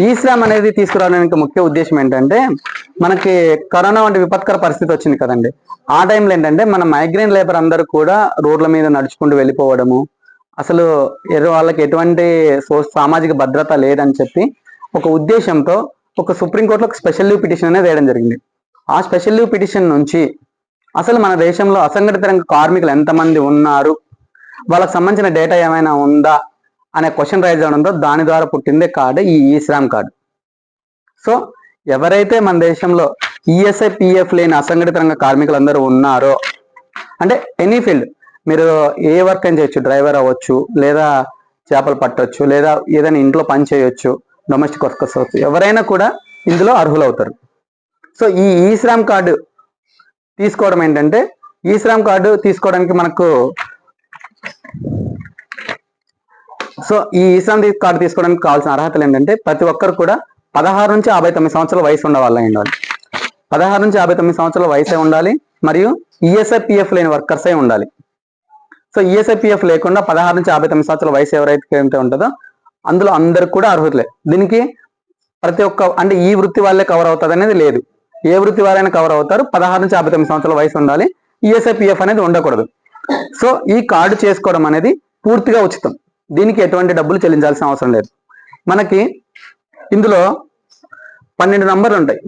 ఈ శ్రామ్ అనేది తీసుకురావడానికి ముఖ్య ఉద్దేశం ఏంటంటే మనకి కరోనా వంటి విపత్కర పరిస్థితి వచ్చింది కదండి. ఆ టైంలో ఏంటంటే మన మైగ్రేన్ లేబర్ అందరూ కూడా రోడ్ల మీద నడుచుకుంటూ వెళ్ళిపోవడము అసలు ఎరు- వాళ్ళకి ఎటువంటి సో- సామాజిక భద్రత లేదని చెప్పి ఒక ఉద్దేశంతో ఒక సుప్రీంకోర్టులో ఒక స్పెషల్ లీవ్ పిటిషన్ అనేది వేయడం జరిగింది. ఆ స్పెషల్ లీవ్ పిటిషన్ నుంచి అసలు మన దేశంలో అసంఘటిత రంగ కార్మికులు ఎంతమంది ఉన్నారు? వాళ్ళకి సంబంధించిన డేటా ఏమైనా ఉందా? అనే క్వశ్చన్ రైజ్ అవడంతో దాని ద్వారా పుట్టిందే కార్డు ఈ ఈ శ్రామ్ కార్డు సో ఎవరైతే మన దేశంలో ఈఎస్ఐ పిఎఫ్ లేని అసంఘటిత రంగ కార్మికులందరూ ఉన్నారో అంటే ఎనీ ఫీల్డ్ మీరు ఏ వర్క్ అని చేయొచ్చు డ్రైవర్ అవ్వచ్చు లేదా చేపలు పట్టవచ్చు లేదా ఏదైనా ఇంట్లో పని చేయొచ్చు డొమెస్టిక్ వర్కర్స్ అవ్వచ్చు ఎవరైనా కూడా ఇందులో అర్హులవుతారు. సో ఈ ఈ శ్రామ్ కార్డు తీసుకోవడం ఏంటంటే ఈ శ్రామ్ కార్డు తీసుకోవడానికి మనకు సో ఈ ఈశ్రామ్ కార్డు తీసుకోవడానికి కావాల్సిన అర్హతలు ఏంటంటే ప్రతి ఒక్కరు కూడా పదహారు నుంచి యాభై తొమ్మిది సంవత్సరాల వయసు ఉండవాళ్ళ ఉండాలి. పదహారు నుంచి యాభై తొమ్మిది సంవత్సరాల వయసే ఉండాలి మరియు ఈఎస్ఐపిఎఫ్ లేని వర్కర్స్ అయి ఉండాలి. సో ఈఎస్ఐపిఎఫ్ లేకుండా పదహారు నుంచి యాభై తొమ్మిది సంవత్సరాల వయసు ఎవరైతే ఉంటుందో అందులో అందరికి కూడా అర్హతలే దీనికి ప్రతి ఒక్క అంటే ఈ వృత్తి వాళ్ళే కవర్ అవుతుంది అనేది లేదు. ఏ వృత్తి వారైనా కవర్ అవుతారు. పదహారు నుంచి యాభై తొమ్మిది సంవత్సరాల వయసు ఉండాలి. ఈఎస్ఐపిఎఫ్ అనేది ఉండకూడదు. సో ఈ కార్డు చేసుకోవడం అనేది పూర్తిగా ఉచితం. దీనికి ఎటువంటి డబ్బులు చెల్లించాల్సిన అవసరం లేదు. మనకి ఇందులో పన్నెండు నంబర్లు ఉంటాయి.